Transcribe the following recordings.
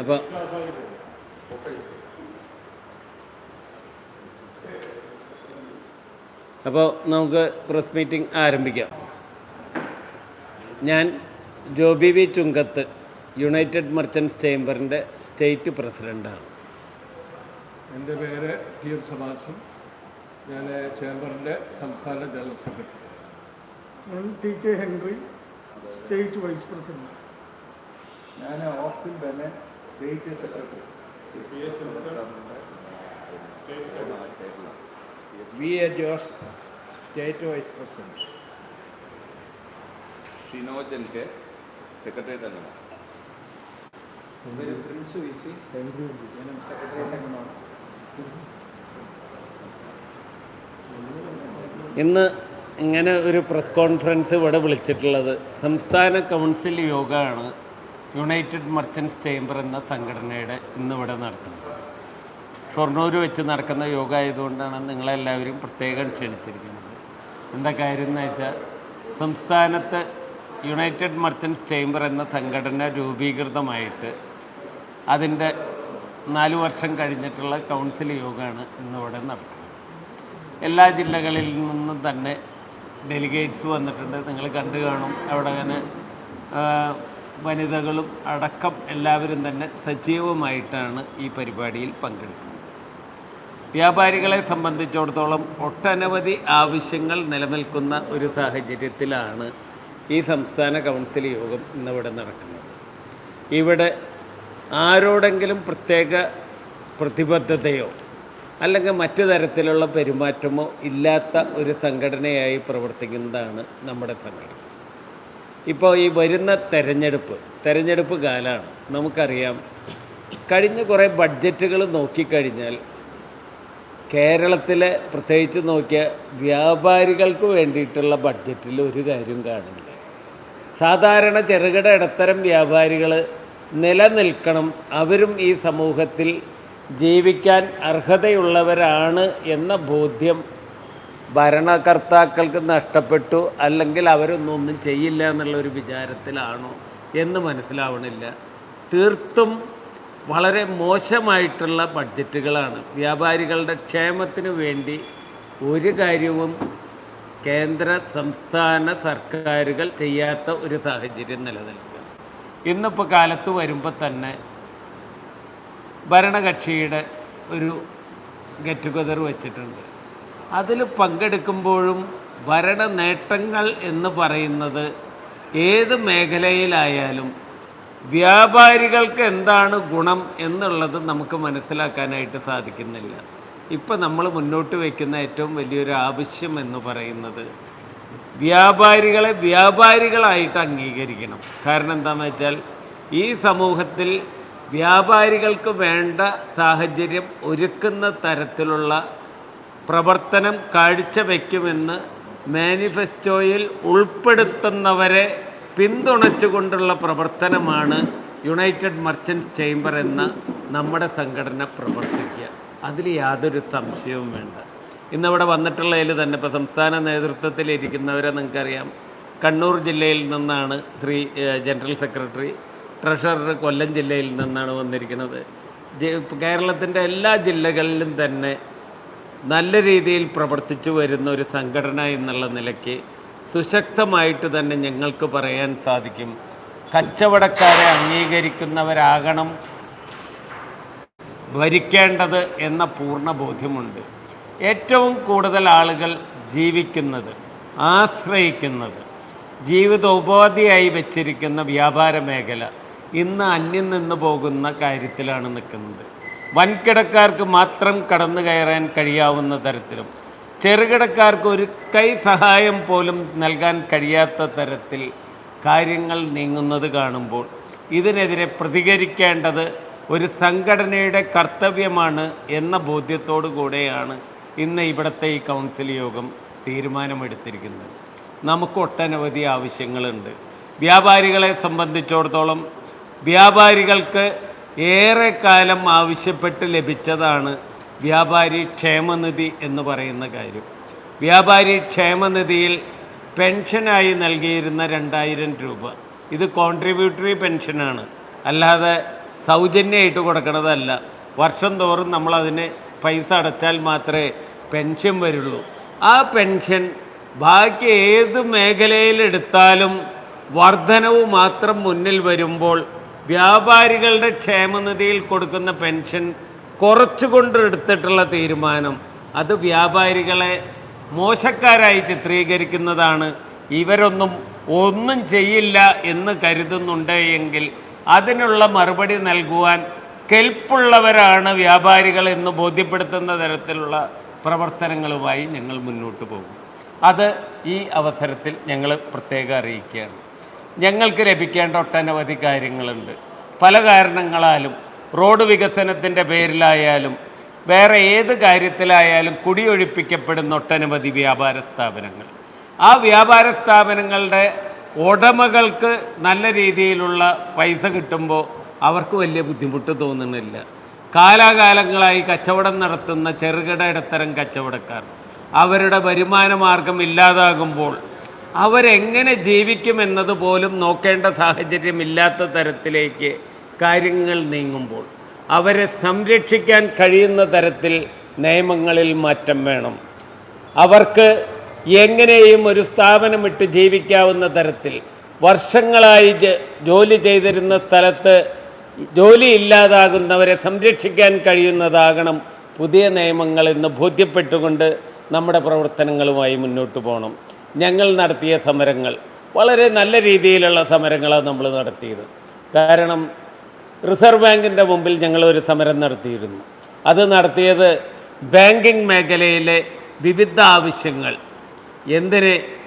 അപ്പോൾ അപ്പോൾ നമുക്ക് പ്രസ് മീറ്റിംഗ് ആരംഭിക്കാം. ഞാൻ Joby V Chunkath united merchants ചേംബറിന്റെ state പ്രസിഡന്റാണ് എന്റെ പേര് ടി എം സബാസും ഞാൻ ചേംബറിന്റെ സംസ്ഥാന ജനറൽ സെക്രട്ടറി ഞാൻ T K Henry state vice president ഞാൻ Austin ബെന്നെ state secretary V A Jose state vice president. Shinojan K secretariat അംഗമാണ് ഇവർ പ്രിൻസ് വി സി. ഞാനും സെക്രട്ടേറിയറ്റ് അംഗമാണ് ഇന്ന് ഇങ്ങനെ ഒരു പ്രസ് കോൺഫറൻസ് ഇവിടെ വിളിച്ചിട്ടുള്ളത് സംസ്ഥാന കൗൺസിൽ യോഗമാണ് യുണൈറ്റഡ് മർച്ചൻസ് ചേംബർ എന്ന സംഘടനയുടെ ഇന്നിവിടെ നടക്കുന്നത് ഷൊർണൂർ വെച്ച് നടക്കുന്ന യോഗ ആയതുകൊണ്ടാണ് നിങ്ങളെല്ലാവരും പ്രത്യേകം ക്ഷണിച്ചിരിക്കുന്നത്. എന്താ കാര്യം എന്ന് വെച്ചാൽ സംസ്ഥാനത്ത് യുണൈറ്റഡ് മർച്ചൻസ് ചേംബർ എന്ന സംഘടന രൂപീകൃതമായിട്ട് അതിന്റെ നാല് വർഷം കഴിഞ്ഞിട്ടുള്ള കൗൺസിൽ യോഗമാണ് ഇന്നിവിടെ നടക്കുന്നത്. എല്ലാ ജില്ലകളിൽ നിന്നും തന്നെ ഡെലിഗേറ്റ്സ് വന്നിട്ടുണ്ട്. നിങ്ങൾ കണ്ടു കാണും. അവിടെ അങ്ങനെ വനിതകളും അടക്കം എല്ലാവരും തന്നെ സജീവമായിട്ടാണ് ഈ പരിപാടിയിൽ പങ്കെടുക്കുന്നത്. വ്യാപാരികളെ സംബന്ധിച്ചിടത്തോളം ഒട്ടനവധി ആവശ്യങ്ങൾ നിലനിൽക്കുന്ന ഒരു സാഹചര്യത്തിലാണ് ഈ സംസ്ഥാന കൗൺസിൽ യോഗം ഇന്നിവിടെ നടക്കുന്നത്. ഇവിടെ ആരോടെങ്കിലും പ്രത്യേക പ്രതിബദ്ധതയോ അല്ലെങ്കിൽ മറ്റു തരത്തിലുള്ള പെരുമാറ്റമോ ഇല്ലാത്ത ഒരു സംഘടനയായി പ്രവർത്തിക്കുന്നതാണ് നമ്മുടെ സംഘടന. ഇപ്പോൾ ഈ വരുന്ന തെരഞ്ഞെടുപ്പ് തെരഞ്ഞെടുപ്പ് കാലമാണ്. നമുക്കറിയാം കഴിഞ്ഞ കുറേ ബഡ്ജറ്റുകൾ നോക്കിക്കഴിഞ്ഞാൽ കേരളത്തിലെ പ്രത്യേകിച്ച് നോക്കിയ വ്യാപാരികൾക്ക് വേണ്ടിയിട്ടുള്ള ബഡ്ജറ്റിൽ ഒരു കാര്യം കാണില്ല. സാധാരണ ചെറുകിട ഇടത്തരം വ്യാപാരികൾ നിലനിൽക്കണം അവരും ഈ സമൂഹത്തിൽ ജീവിക്കാൻ അർഹതയുള്ളവരാണ് എന്ന ബോധ്യം ഭരണകർത്താക്കൾക്ക് നഷ്ടപ്പെട്ടു അല്ലെങ്കിൽ അവരൊന്നും ഒന്നും ചെയ്യില്ല എന്നുള്ള ഒരു വിചാരത്തിലാണോ എന്ന് മനസ്സിലാവണില്ല. തീർത്തും വളരെ മോശമായിട്ടുള്ള ബഡ്ജറ്റുകളാണ്. വ്യാപാരികളുടെ ക്ഷേമത്തിന് വേണ്ടി ഒരു കാര്യവും കേന്ദ്ര സംസ്ഥാന സർക്കാരുകൾ ചെയ്യാത്ത ഒരു സാഹചര്യം നിലനിൽക്കുക. ഇന്നിപ്പോൾ കാലത്ത് വരുമ്പോൾ തന്നെ ഭരണകക്ഷിയുടെ ഒരു ഗെറ്റ് ടുഗദർ വെച്ചിട്ടുണ്ട്. അതിൽ പങ്കെടുക്കുമ്പോഴും ഭരണ നേട്ടങ്ങൾ എന്ന് പറയുന്നത് ഏത് മേഖലയിലായാലും വ്യാപാരികൾക്ക് എന്താണ് ഗുണം എന്നുള്ളത് നമുക്ക് മനസ്സിലാക്കാനായിട്ട് സാധിക്കുന്നില്ല. ഇപ്പം നമ്മൾ മുന്നോട്ട് വയ്ക്കുന്ന ഏറ്റവും വലിയൊരു ആവശ്യം എന്ന് പറയുന്നത് വ്യാപാരികളെ വ്യാപാരികളായിട്ട് അംഗീകരിക്കണം. കാരണം എന്താണെന്ന് വെച്ചാൽ ഈ സമൂഹത്തിൽ വ്യാപാരികൾക്ക് വേണ്ട സാഹചര്യം ഒരുക്കുന്ന തരത്തിലുള്ള പ്രവർത്തനം കാഴ്ചവെക്കുമെന്ന് മാനിഫെസ്റ്റോയിൽ ഉൾപ്പെടുത്തുന്നവരെ പിന്തുണച്ചുകൊണ്ടുള്ള പ്രവർത്തനമാണ് യുണൈറ്റഡ് മർച്ചൻസ് ചേംബർ എന്ന നമ്മുടെ സംഘടന പ്രവർത്തിക്കുക. അതിൽ യാതൊരു സംശയവും വേണ്ട. ഇന്നിവിടെ വന്നിട്ടുള്ളതിൽ തന്നെ ഇപ്പോൾ സംസ്ഥാന നേതൃത്വത്തിലിരിക്കുന്നവരെ നിങ്ങൾക്കറിയാം. കണ്ണൂർ ജില്ലയിൽ നിന്നാണ് Shri general secretary. Treasurer Kollam ജില്ലയിൽ നിന്നാണ് വന്നിരിക്കുന്നത്. കേരളത്തിന്റെ എല്ലാ ജില്ലകളിലും തന്നെ നല്ല രീതിയിൽ പ്രവർത്തിച്ചു വരുന്ന ഒരു സംഘടന എന്നുള്ള നിലയ്ക്ക് സുശക്തമായിട്ട് തന്നെ ഞങ്ങൾക്ക് പറയാൻ സാധിക്കും. കച്ചവടക്കാരെ അംഗീകരിക്കുന്നവരാകണം ഭരിക്കേണ്ടത് എന്ന പൂർണ ബോധ്യമുണ്ട്. ഏറ്റവും കൂടുതൽ ആളുകൾ ജീവിക്കുന്നത് ആശ്രയിക്കുന്നത് ജീവിതോപാധിയായി വെച്ചിരിക്കുന്ന വ്യാപാര മേഖല ഇന്ന് അന്യം നിന്ന് പോകുന്ന കാര്യത്തിലാണ് നിൽക്കുന്നത്. വൻകിടക്കാർക്ക് മാത്രം കടന്നു കയറാൻ കഴിയാവുന്ന തരത്തിലും ചെറുകിടക്കാർക്ക് ഒരു കൈ സഹായം പോലും നൽകാൻ കഴിയാത്ത തരത്തിൽ കാര്യങ്ങൾ നീങ്ങുന്നത് കാണുമ്പോൾ ഇതിനെതിരെ പ്രതികരിക്കേണ്ടത് ഒരു സംഘടനയുടെ കർത്തവ്യമാണ് എന്ന ബോധ്യത്തോടു കൂടെയാണ് ഇന്ന് ഇവിടുത്തെ ഈ കൗൺസിൽ യോഗം തീരുമാനമെടുത്തിരിക്കുന്നത്. നമുക്ക് ഒട്ടനവധി ആവശ്യങ്ങളുണ്ട്. വ്യാപാരികളെ സംബന്ധിച്ചിടത്തോളം വ്യാപാരികൾക്ക് ഏറെ കാലം ആവശ്യപ്പെട്ട് ലഭിച്ചതാണ് വ്യാപാരി ക്ഷേമനിധി എന്ന് പറയുന്ന കാര്യം. വ്യാപാരി ക്ഷേമനിധിയിൽ പെൻഷനായി നൽകിയിരുന്ന രണ്ടായിരം രൂപ. ഇത് കോൺട്രിബ്യൂട്ടറി പെൻഷനാണ്. അല്ലാതെ സൗജന്യമായിട്ട് കൊടുക്കണതല്ല. വർഷം തോറും നമ്മളതിന് പൈസ അടച്ചാൽ മാത്രമേ പെൻഷൻ വരുള്ളൂ. ആ പെൻഷൻ ബാക്കി ഏത് മേഖലയിലെടുത്താലും വർധനവ് മാത്രം മുന്നിൽ വരുമ്പോൾ വ്യാപാരികളുടെ ക്ഷേമനിധിയിൽ കൊടുക്കുന്ന പെൻഷൻ കുറച്ചുകൊണ്ട് എടുത്തിട്ടുള്ള തീരുമാനം. അത് വ്യാപാരികളെ മോശക്കാരായി ചിത്രീകരിക്കുന്നതാണ്. ഇവരൊന്നും ഒന്നും ചെയ്യില്ല എന്ന് കരുതുന്നുണ്ട് എങ്കിൽ അതിനുള്ള മറുപടി നൽകുവാൻ കെൽപ്പുള്ളവരാണ് വ്യാപാരികൾ എന്ന് ബോധ്യപ്പെടുത്തുന്ന തരത്തിലുള്ള പ്രവർത്തനങ്ങളുമായി ഞങ്ങൾ മുന്നോട്ട് പോകും. അത് ഈ അവസരത്തിൽ ഞങ്ങൾ പ്രത്യേകം അറിയിക്കുകയാണ്. ഞങ്ങൾക്ക് ലഭിക്കേണ്ട ഒട്ടനവധി കാര്യങ്ങളുണ്ട്. പല കാരണങ്ങളാലും റോഡ് വികസനത്തിന്റെ പേരിലായാലും വേറെ ഏത് കാര്യത്തിലായാലും കുടിയൊഴിപ്പിക്കപ്പെടുന്ന ഒട്ടനവധി വ്യാപാര സ്ഥാപനങ്ങൾ. ആ വ്യാപാര സ്ഥാപനങ്ങളുടെ ഉടമകൾക്ക് നല്ല രീതിയിലുള്ള പൈസ കിട്ടുമ്പോൾ അവർക്ക് വലിയ ബുദ്ധിമുട്ട് തോന്നുന്നില്ല. കാലാകാലങ്ങളായി കച്ചവടം നടത്തുന്ന ചെറുകിട ഇടത്തരം കച്ചവടക്കാർ അവരുടെ വരുമാന മാർഗം ഇല്ലാതാകുമ്പോൾ അവരെങ്ങനെ ജീവിക്കുമെന്നത് പോലും നോക്കേണ്ട സാഹചര്യമില്ലാത്ത തരത്തിലേക്ക് കാര്യങ്ങൾ നീങ്ങുമ്പോൾ അവരെ സംരക്ഷിക്കാൻ കഴിയുന്ന തരത്തിൽ നിയമങ്ങളിൽ മാറ്റം വേണം. അവർക്ക് എങ്ങനെയും ഒരു സ്ഥാപനമിട്ട് ജീവിക്കാവുന്ന തരത്തിൽ വർഷങ്ങളായി ജോലി ചെയ്തിരുന്ന സ്ഥലത്ത് ജോലി ഇല്ലാതാകുന്നവരെ സംരക്ഷിക്കാൻ കഴിയുന്നതാകണം പുതിയ നിയമങ്ങൾ എന്ന് ബോധ്യപ്പെട്ടുകൊണ്ട് നമ്മുടെ പ്രവർത്തനങ്ങളുമായി മുന്നോട്ട് പോകണം. ഞങ്ങൾ നടത്തിയ സമരങ്ങൾ. വളരെ നല്ല രീതിയിലുള്ള സമരങ്ങളാണ് നമ്മൾ നടത്തിയത്. കാരണം റിസർവ് ബാങ്കിന്റെ മുമ്പിൽ ഞങ്ങൾ ഒരു സമരം നടത്തിയിരുന്നു. അത് നടത്തിയത് ബാങ്കിങ് മേഖലയിലെ വിവിധ ആവശ്യങ്ങൾ. എന്തിന്?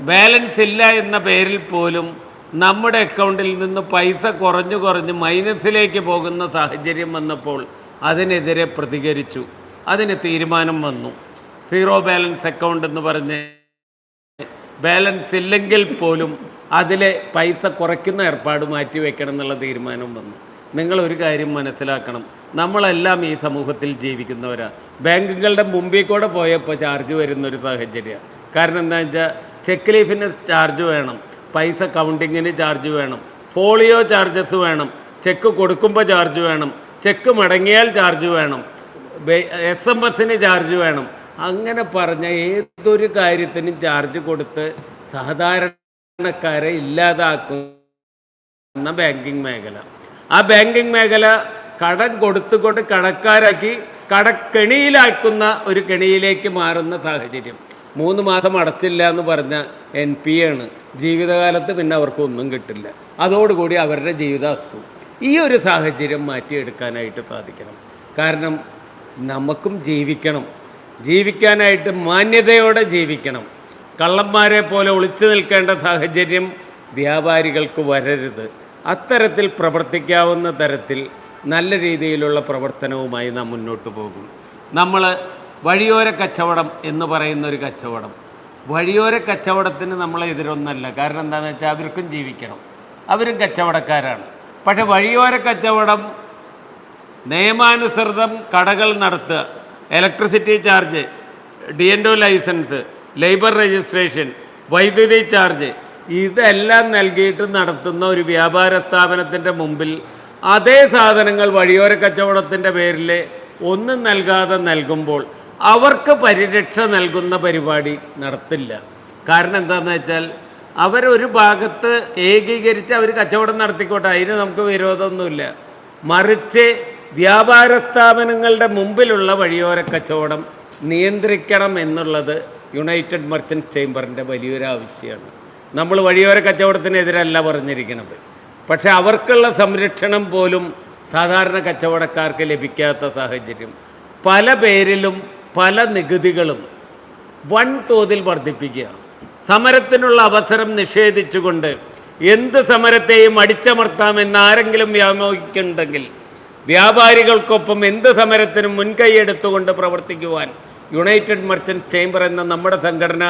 ബാലൻസ് ഇല്ല എന്ന പേരിൽ പോലും നമ്മുടെ അക്കൗണ്ടിൽ നിന്ന് പൈസ കുറഞ്ഞു കുറഞ്ഞ് മൈനസിലേക്ക് പോകുന്ന സാഹചര്യം വന്നപ്പോൾ അതിനെതിരെ പ്രതികരിച്ചു. അതിന് തീരുമാനം വന്നു. സീറോ ബാലൻസ് അക്കൗണ്ട് എന്ന് പറഞ്ഞ് ബാലൻസ് ഇല്ലെങ്കിൽ പോലും അതിലെ പൈസ കുറയ്ക്കുന്ന ഏർപ്പാട് മാറ്റി വെക്കണം എന്നുള്ള തീരുമാനം വന്നു. നിങ്ങൾ ഒരു കാര്യം മനസ്സിലാക്കണം. നമ്മളെല്ലാം ഈ സമൂഹത്തിൽ ജീവിക്കുന്നവരാണ് ബാങ്കുകളുടെ മുമ്പിൽ കൂടെ പോയപ്പോൾ ചാർജ് വരുന്നൊരു സാഹചര്യമാണ് കാരണം എന്താ വെച്ചാൽ ചെക്ക് ലീഫിന് ചാർജ് വേണം. പൈസ കൗണ്ടിങ്ങിന് ചാർജ് വേണം. ഫോളിയോ ചാർജസ് വേണം. ചെക്ക് കൊടുക്കുമ്പോൾ ചാർജ് വേണം. ചെക്ക് മടങ്ങിയാൽ ചാർജ് വേണം. എസ് എം എസിന് ചാർജ് വേണം. അങ്ങനെ പറഞ്ഞ ഏതൊരു കാര്യത്തിനും ചാർജ് കൊടുത്ത് സാധാരണക്കാരെ ഇല്ലാതാക്കുന്ന ബാങ്കിങ് മേഖല. ആ ബാങ്കിങ് മേഖല കടം കൊടുത്തുകൊണ്ട് കടക്കാരാക്കി കടക്കെണിയിലാക്കുന്ന ഒരു കെണിയിലേക്ക് മാറുന്ന സാഹചര്യം. മൂന്ന് മാസം അടച്ചില്ല എന്ന് പറഞ്ഞ എൻ പി ആണ്. ജീവിതകാലത്ത് പിന്നെ അവർക്ക് ഒന്നും കിട്ടില്ല. അതോടുകൂടി അവരുടെ ജീവിതാവസ്ഥ. ഈ ഒരു സാഹചര്യം മാറ്റിയെടുക്കാനായിട്ട് സാധിക്കണം. കാരണം നമുക്കും ജീവിക്കണം. ജീവിക്കാനായിട്ട് മാന്യതയോടെ ജീവിക്കണം. കള്ളന്മാരെ പോലെ ഒളിച്ചു നിൽക്കേണ്ട സാഹചര്യം വ്യാപാരികൾക്ക് വരരുത്. അത്തരത്തിൽ പ്രവർത്തിക്കാവുന്ന തരത്തിൽ നല്ല രീതിയിലുള്ള പ്രവർത്തനവുമായി നാം മുന്നോട്ട് പോകും. നമ്മൾ വഴിയോര കച്ചവടം എന്ന് പറയുന്ന ഒരു കച്ചവടം. വഴിയോര കച്ചവടത്തിന് നമ്മൾ എതിരൊന്നല്ല. കാരണം എന്താണെന്ന് വെച്ചാൽ അവർക്കും ജീവിക്കണം. അവരും കച്ചവടക്കാരാണ്. പക്ഷേ വഴിയോര കച്ചവടം നിയമാനുസൃതം കടകൾ നടത്തുക. Electricity charge D N licence labour registration വൈദ്യുതി ചാർജ് ഇതെല്ലാം നൽകിയിട്ട് നടത്തുന്ന ഒരു വ്യാപാര സ്ഥാപനത്തിന്റെ മുമ്പിൽ അതേ സാധനങ്ങൾ വഴിയോര കച്ചവടത്തിന്റെ പേരിൽ ഒന്നും നൽകാതെ നൽകുമ്പോൾ അവർക്ക് പരിരക്ഷ നൽകുന്ന പരിപാടി നടത്തില്ല. കാരണം എന്താണെന്ന് വെച്ചാൽ അവരൊരു ഭാഗത്ത് ഏകീകരിച്ച് അവർ കച്ചവടം നടത്തിക്കോട്ടെ അതിന് നമുക്ക് വിരോധമൊന്നുമില്ല. മറിച്ച് വ്യാപാര സ്ഥാപനങ്ങളുടെ മുമ്പിലുള്ള വഴിയോര കച്ചവടം നിയന്ത്രിക്കണം എന്നുള്ളത് യുണൈറ്റഡ് മർച്ചന്റ് ചേംബറിന്റെ വലിയൊരു ആവശ്യമാണ്. നമ്മൾ വഴിയോര കച്ചവടത്തിനെതിരല്ല പറഞ്ഞിരിക്കുന്നത്. പക്ഷെ അവർക്കുള്ള സംരക്ഷണം പോലും സാധാരണ കച്ചവടക്കാർക്ക് ലഭിക്കാത്ത സാഹചര്യം. പല പേരിലും പല നികുതികളും വൻതോതിൽ വർദ്ധിപ്പിക്കുക സമരത്തിനുള്ള അവസരം നിഷേധിച്ചുകൊണ്ട് എന്ത് സമരത്തെയും അടിച്ചമർത്താമെന്ന് ആരെങ്കിലും വ്യാമോഹിക്കുന്നുണ്ടെങ്കിൽ വ്യാപാരികൾക്കൊപ്പം എന്ത് സമരത്തിനും മുൻകൈയെടുത്തുകൊണ്ട് പ്രവർത്തിക്കുവാൻ യുണൈറ്റഡ് മർച്ചൻസ് ചേംബർ എന്ന നമ്മുടെ സംഘടന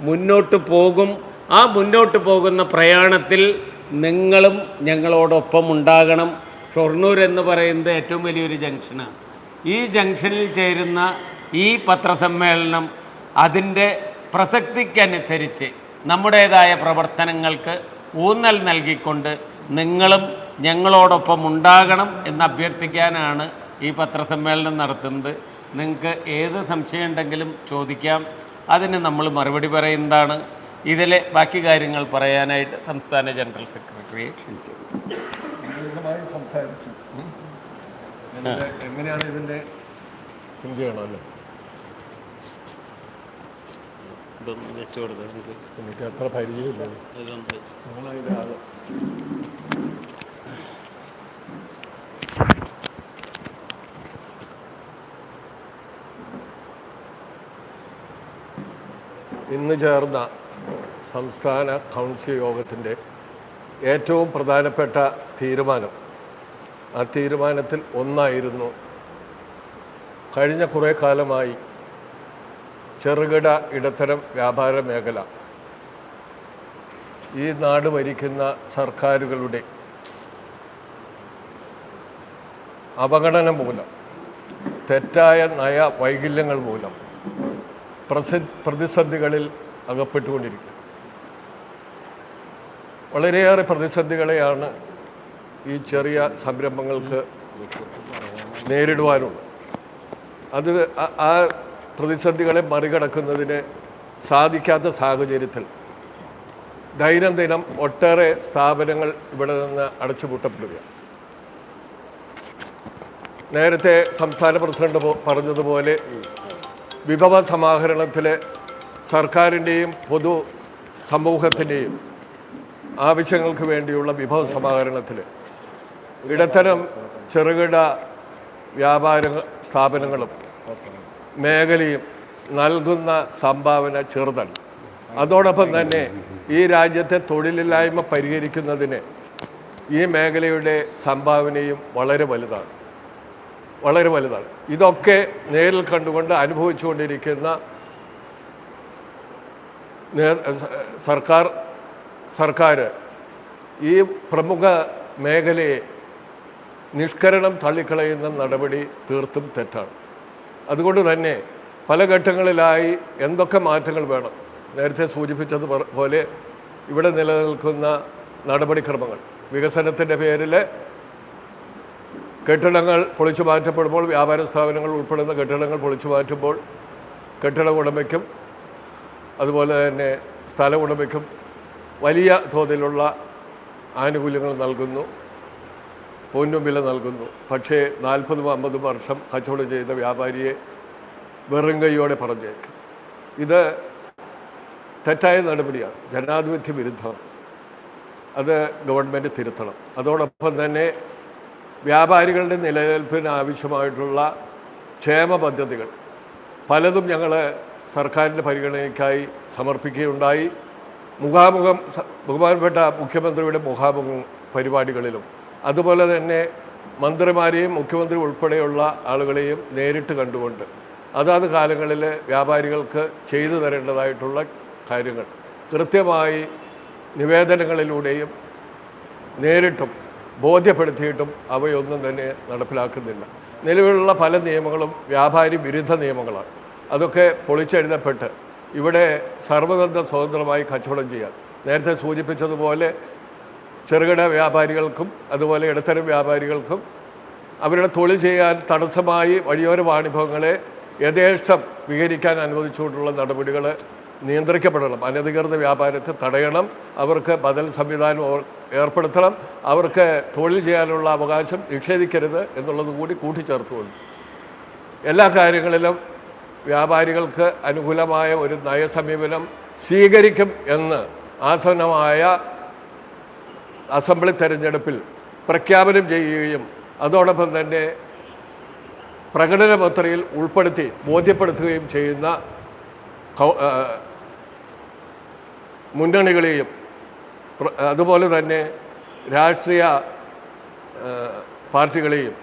മുന്നോട്ട് പോകും. ആ മുന്നോട്ട് പോകുന്ന പ്രയാണത്തിൽ നിങ്ങളും ഞങ്ങളോടൊപ്പം ഉണ്ടാകണം. ഷൊർണൂർ എന്ന് പറയുന്നത് ഏറ്റവും വലിയൊരു ജംഗ്ഷനാണ് ഈ ജംഗ്ഷനിൽ ചേരുന്ന ഈ പത്രസമ്മേളനം അതിന്റെ പ്രസക്തിക്കനുസരിച്ച് നമ്മുടേതായ പ്രവർത്തനങ്ങൾക്ക് ഊന്നൽ നൽകിക്കൊണ്ട് നിങ്ങളും ഞങ്ങളോടൊപ്പം ഉണ്ടാകണം എന്ന് അഭ്യർത്ഥിക്കാനാണ് ഈ പത്രസമ്മേളനം നടത്തുന്നത്. നിങ്ങൾക്ക് ഏത് സംശയം ഉണ്ടെങ്കിലും ചോദിക്കാം. അതിന് നമ്മൾ മറുപടി പറയുന്നതാണ്. ഇതിലെ ബാക്കി കാര്യങ്ങൾ പറയാനായിട്ട് സംസ്ഥാന ജനറൽ സെക്രട്ടറിയെ ക്ഷണിക്കുന്നു. സംസാരിച്ചു എങ്ങനെയാണ് ഇതിന്റെ പിൻ ചെയ്യണമല്ലോ വെച്ചു എനിക്ക്. അത്ര പരിചയമില്ല. ഇന്ന് ചേർന്ന സംസ്ഥാന കൗൺസിൽ യോഗത്തിന്റെ ഏറ്റവും പ്രധാനപ്പെട്ട തീരുമാനം. ആ തീരുമാനത്തിൽ ഒന്നായിരുന്നു കഴിഞ്ഞ കുറേ കാലമായി ചെറുകിട ഇടത്തരം വ്യാപാര മേഖല. ഈ നാട് ഭരിക്കുന്ന സർക്കാരുകളുടെ അപകടനം മൂലം തെറ്റായ നയ വൈകല്യങ്ങൾ മൂലം പ്രസി പ്രതിസന്ധികളിൽ അകപ്പെട്ടുകൊണ്ടിരിക്കും വളരെയേറെ പ്രതിസന്ധികളെയാണ് ഈ ചെറിയ സംരംഭങ്ങൾക്ക് നേരിടുവാനുള്ളത്. അത് ആ- പ്രതിസന്ധികളെ മറികടക്കുന്നതിന് സാധിക്കാത്ത സാഹചര്യത്തിൽ ദൈനംദിനം ഒട്ടേറെ സ്ഥാപനങ്ങൾ ഇവിടെ നിന്ന് അടച്ചുപൂട്ടപ്പെടുകയാണ്. നേരത്തെ സംസ്ഥാന പ്രസിഡന്റ് പറഞ്ഞതുപോലെ വിഭവ സമാഹരണത്തിൽ സർക്കാരിന്റെയും പൊതു സമൂഹത്തിന്റെയും ആവശ്യങ്ങൾക്ക് വേണ്ടിയുള്ള വിഭവ സമാഹരണത്തിൽ ഇടത്തരം ചെറുകിട വ്യാപാര സ്ഥാപനങ്ങളും മേഖലയും നൽകുന്ന സംഭാവന ചെറുതാണ് അതോടൊപ്പം തന്നെ ഈ രാജ്യത്തെ തൊഴിലില്ലായ്മ പരിഹരിക്കുന്നതിന് ഈ മേഖലയുടെ സംഭാവനയും വളരെ വലുതാണ്. വളരെ വലുതാണ്. ഇതൊക്കെ നേരിൽ കണ്ടുകൊണ്ട് അനുഭവിച്ചുകൊണ്ടിരിക്കുന്ന സർക്കാർ സർക്കാർ ഈ പ്രമുഖ മേഖലയെ നിഷ്കരണം തള്ളിക്കളയുന്ന നടപടി തീർത്തും തെറ്റാണ്. അതുകൊണ്ട് തന്നെ പല ഘട്ടങ്ങളിലായി എന്തൊക്കെ മാറ്റങ്ങൾ വേണം? നേരത്തെ സൂചിപ്പിച്ചത് പോലെ ഇവിടെ നിലനിൽക്കുന്ന നടപടിക്രമങ്ങൾ. വികസനത്തിന്റെ പേരിൽ കെട്ടിടങ്ങൾ പൊളിച്ചു മാറ്റപ്പെടുമ്പോൾ വ്യാപാര സ്ഥാപനങ്ങൾ ഉൾപ്പെടുന്ന കെട്ടിടങ്ങൾ പൊളിച്ചു മാറ്റുമ്പോൾ കെട്ടിട ഉടമയ്ക്കും അതുപോലെ തന്നെ സ്ഥല ഉടമയ്ക്കും വലിയ തോതിലുള്ള ആനുകൂല്യങ്ങൾ നൽകുന്നു. പൊന്നും വില നൽകുന്നു. പക്ഷേ നാൽപ്പതും അമ്പതും വർഷം കച്ചവടം ചെയ്ത വ്യാപാരിയെ വെറും കൈയോടെ പറഞ്ഞേക്കും ഇത് തെറ്റായ നടപടിയാണ്. ജനാധിപത്യ വിരുദ്ധമാണ്. അത് ഗവൺമെന്റ് തിരുത്തണം. അതോടൊപ്പം തന്നെ വ്യാപാരികളുടെ നിലനിൽപ്പിന് ആവശ്യമായിട്ടുള്ള ക്ഷേമ പദ്ധതികൾ പലതും ഞങ്ങൾ സർക്കാരിന്റെ പരിഗണനയ്ക്കായി സമർപ്പിക്കുകയുണ്ടായി. മുഖാമുഖം ബഹുമാനപ്പെട്ട മുഖ്യമന്ത്രിയുടെ മുഖാമുഖം പരിപാടികളിലും അതുപോലെ തന്നെ മന്ത്രിമാരെയും മുഖ്യമന്ത്രി ഉൾപ്പെടെയുള്ള ആളുകളെയും നേരിട്ട് കണ്ടുകൊണ്ട് അതാത് കാലങ്ങളിൽ വ്യാപാരികൾക്ക് ചെയ്തു തരേണ്ടതായിട്ടുള്ള കാര്യങ്ങൾ കൃത്യമായി നിവേദനങ്ങളിലൂടെയും നേരിട്ടും ബോധ്യപ്പെടുത്തിയിട്ടും അവയൊന്നും തന്നെ നടപ്പിലാക്കുന്നില്ല. നിലവിലുള്ള പല നിയമങ്ങളും വ്യാപാരി വിരുദ്ധ നിയമങ്ങളാണ്. അതൊക്കെ പൊളിച്ചെഴുതപ്പെട്ട് ഇവിടെ സർവതന്ത്ര സ്വതന്ത്രമായി കച്ചവടം ചെയ്യാൻ. നേരത്തെ സൂചിപ്പിച്ചതുപോലെ ചെറുകിട വ്യാപാരികൾക്കും അതുപോലെ ഇടത്തരം വ്യാപാരികൾക്കും അവരുടെ തൊഴിൽ ചെയ്യാൻ തടസ്സമായി വഴിയോര വാണിഭവങ്ങളെ യഥേഷ്ടം വിഹരിക്കാൻ അനുവദിച്ചുകൊണ്ടുള്ള നടപടികൾ നിയന്ത്രിക്കപ്പെടണം. അനധികൃത വ്യാപാരത്തെ തടയണം. അവർക്ക് ബദൽ സംവിധാനം ഏർപ്പെടുത്തണം. അവർക്ക് തൊഴിൽ ചെയ്യാനുള്ള അവകാശം നിഷേധിക്കരുത് എന്നുള്ളത് കൂടി കൂട്ടിച്ചേർത്തുകൊണ്ട്. എല്ലാ കാര്യങ്ങളിലും വ്യാപാരികൾക്ക് അനുകൂലമായ ഒരു നയസമീപനം സ്വീകരിക്കും എന്ന് ആസന്നമായ അസംബ്ലി തെരഞ്ഞെടുപ്പിൽ പ്രഖ്യാപനം ചെയ്യുകയും അതോടൊപ്പം തന്നെ പ്രകടന പത്രികയിൽ ഉൾപ്പെടുത്തി ബോധ്യപ്പെടുത്തുകയും ചെയ്യുന്ന മുന്നണികളെയും അതുപോലെ തന്നെ രാഷ്ട്രീയ പാർട്ടികളെയും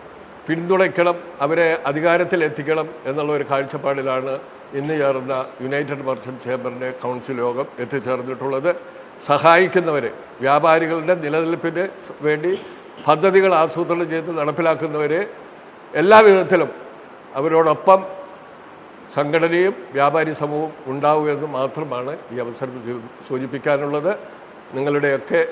പിന്തുണയ്ക്കണം അവരെ അധികാരത്തിൽ എത്തിക്കണം എന്നുള്ള ഒരു കാഴ്ചപ്പാടിലാണ് ഇന്ന് ചേർന്ന യുണൈറ്റഡ് മർച്ചൻ ചേംബറിന്റെ കൗൺസിൽ യോഗം എത്തിച്ചേർന്നിട്ടുള്ളത്. സഹായിക്കുന്നവരെ വ്യാപാരികളുടെ നിലനിൽപ്പിന് വേണ്ടി പദ്ധതികൾ ആസൂത്രണം ചെയ്ത് നടപ്പിലാക്കുന്നവരെ എല്ലാ വിധത്തിലും അവരോടൊപ്പം സംഘടനയും വ്യാപാരി സമൂഹവും ഉണ്ടാവുമെന്ന് മാത്രമാണ് ഈ അവസരം സൂചിപ്പിക്കാനുള്ളത്. നിങ്ങളുടെയൊക്കെ